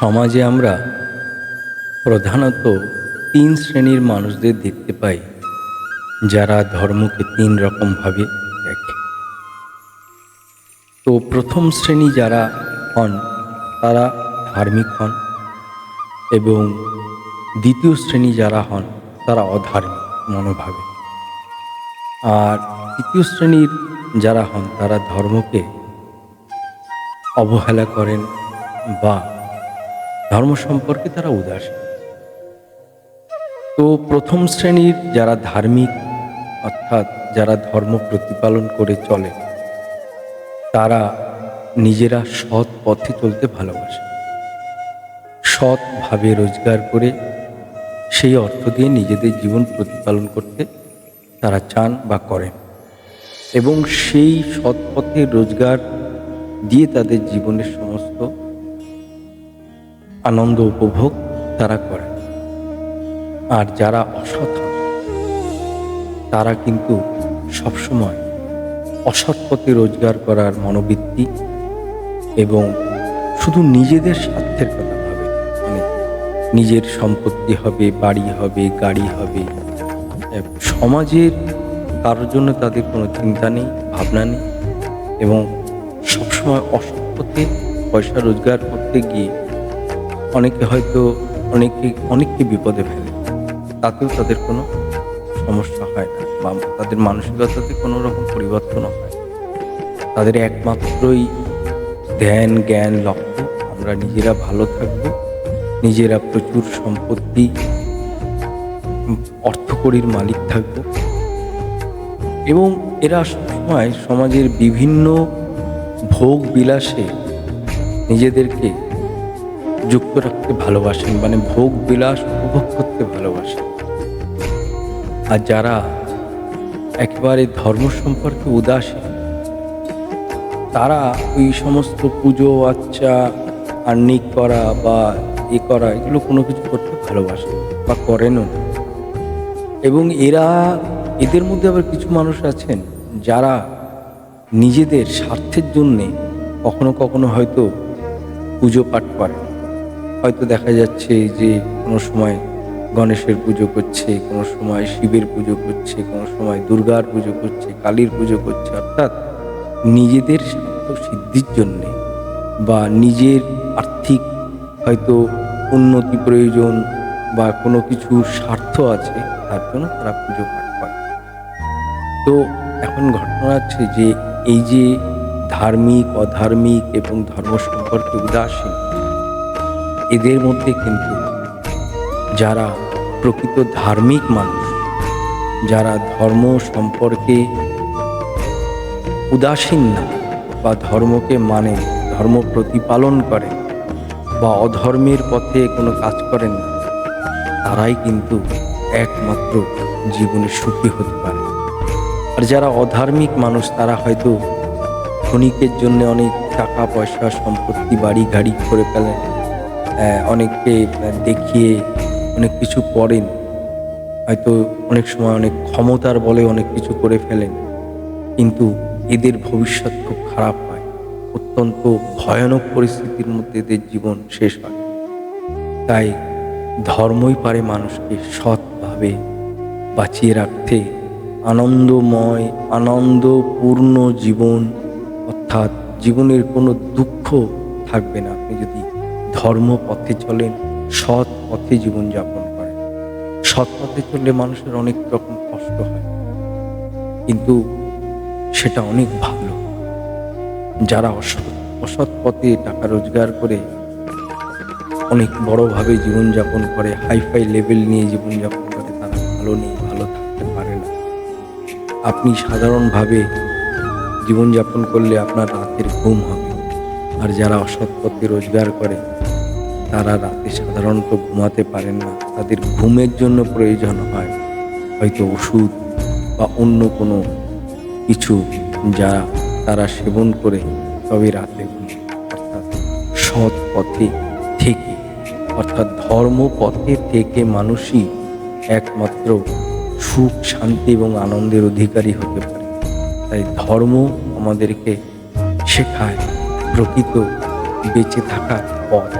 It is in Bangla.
সমাজে আমরা প্রধানত তিন শ্রেণির মানুষদের দেখতে পাই, যারা ধর্মকে তিন রকমভাবে দেখে। তো প্রথম শ্রেণি যারা হন, তারা ধার্মিক হন এবং দ্বিতীয় শ্রেণি যারা হন, তারা অধার্মিক মনোভাবে। আর তৃতীয় শ্রেণির যারা হন, তারা ধর্মকে অবহেলা করেন বা ধর্ম সম্পর্কে তারা উদাসীন তো প্রথম শ্রেণির যারা ধার্মিক, অর্থাৎ যারা ধর্ম প্রতিপালন করে চলে, তারা নিজেরা সৎ পথে চলতে ভালোবাসে। সৎভাবে রোজগার করে সেই অর্থ দিয়ে নিজেদের জীবন প্রতিপালন করতে তারা চান বা করেন। এবং সেই সৎ পথে রোজগার দিয়ে তাদের জীবনের সমস্ত আনন্দ উপভোগ তারা করে। আর যারা অসৎ তারা কিন্তু সবসময় অসৎ পথে রোজগার করার মনোবৃত্তি এবং শুধু নিজেদের স্বার্থের কথা ভাবে। মানে নিজের সম্পত্তি হবে, বাড়ি হবে, গাড়ি হবে সমাজের কারোর জন্য তাদের কোনো চিন্তা নেই, ভাবনা নেই এবং সবসময় অসৎ পথে পয়সা রোজগার করতে গিয়ে অনেকে হয়তো অনেকে অনেককে বিপদে ফেলে। তাতেও তাদের কোনো সমস্যা হয় না বা তাদের মানসিকতাতে কোনো রকম পরিবর্তন হয় তাদের একমাত্রই ধ্যান জ্ঞান লক্ষ্য আমরা নিজেরা ভালো থাকব নিজেরা প্রচুর সম্পত্তি উম, অর্থকড়ির মালিক থাকব। এবং এরা সবসময় সমাজের বিভিন্ন ভোগ বিলাসে নিজেদেরকে যুক্ত রাখতে ভালোবাসেন মানে ভোগ বিলাস উপভোগ করতে ভালোবাসেন। আর যারা একেবারে ধর্ম সম্পর্কে উদাসীন, তারা ওই সমস্ত পুজো আচ্চা আর্নিক করা বা এ করা, এগুলো কোনো কিছু করতে ভালোবাসে বা করেনও এবং এরা, এদের মধ্যে আবার কিছু মানুষ আছেন যারা নিজেদের স্বার্থের জন্যে কখনো কখনো হয়তো পুজো পাঠ করে হয়তো দেখা যাচ্ছে যে কোনো সময় গণেশের পুজো করছে, কোনো সময় শিবের পুজো করছে, কোনো সময় দুর্গার পুজো করছে, কালীর পুজো করছে। অর্থাৎ নিজেদের স্বার্থ সিদ্ধির জন্যে বা নিজের আর্থিক হয়তো উন্নতি প্রয়োজন বা কোনো কিছু স্বার্থ আছে, তার জন্য তারা পুজো পাঠ করে। তো এখন ঘটনা হচ্ছে যে এই যে ধার্মিক, অধার্মিক এবং ধর্ম সম্পর্কে উদাসীন এদের মধ্যে কিন্তু যারা প্রকৃত ধার্মিক মানুষ, যারা ধর্ম সম্পর্কে উদাসীন না বা ধর্মকে মানে ধর্ম প্রতিপালন করে বা অধর্মের পথে কোনো কাজ করেন না, তারাই কিন্তু একমাত্র জীবনে সুখী হতে পারে। আর যারা অধার্মিক মানুষ, তারা হয়তো ক্ষণিকের জন্য অনেক টাকা পয়সা সম্পত্তি বাড়ি গাড়ি করে ফেলেন অনেককে দেখিয়ে অনেক কিছু করেন। হয়তো অনেক সময় অনেক ক্ষমতার বলে অনেক কিছু করে ফেলেন। কিন্তু এদের ভবিষ্যৎ খুব খারাপ হয়। অত্যন্ত ভয়ানক পরিস্থিতির মধ্যে এদের জীবন শেষ হয়। তাই ধর্মই পারে মানুষকে সৎভাবে বাঁচিয়ে রাখতে। আনন্দময়, আনন্দপূর্ণ জীবন, অর্থাৎ জীবনের কোনো দুঃখ থাকবে না। আপনি যদি ধর্ম পথে চলেন সৎ পথে জীবনযাপন করেন সৎ পথে চললে মানুষের অনেক রকম কষ্ট হয়। কিন্তু সেটা অনেক ভালো। যারা অসৎ পথে টাকা রোজগার করে, অনেক বড়োভাবে জীবনযাপন করে, হাইফাই লেভেল নিয়ে জীবনযাপন করে, তারা ভালো নেই, ভালো থাকতে পারে না। আপনি সাধারণভাবে জীবনযাপন করলে আপনার রাতের ঘুম হবে। আর যারা অসৎ পথে রোজগার করে তারা রাতে সাধারণত ঘুমাতে পারেন না। তাদের ঘুমের জন্য প্রয়োজন হয় হয়তো ওষুধ বা অন্য কোনো কিছু যা তারা সেবন করে তবে রাতে ঘুমায় অর্থাৎ সৎ পথে থেকে, অর্থাৎ ধর্ম পথে থেকে মানুষই একমাত্র সুখ, শান্তি এবং আনন্দের অধিকারী হতে পারে। তাই ধর্ম আমাদেরকে শেখায় প্রকৃত বেঁচে থাকার পথ।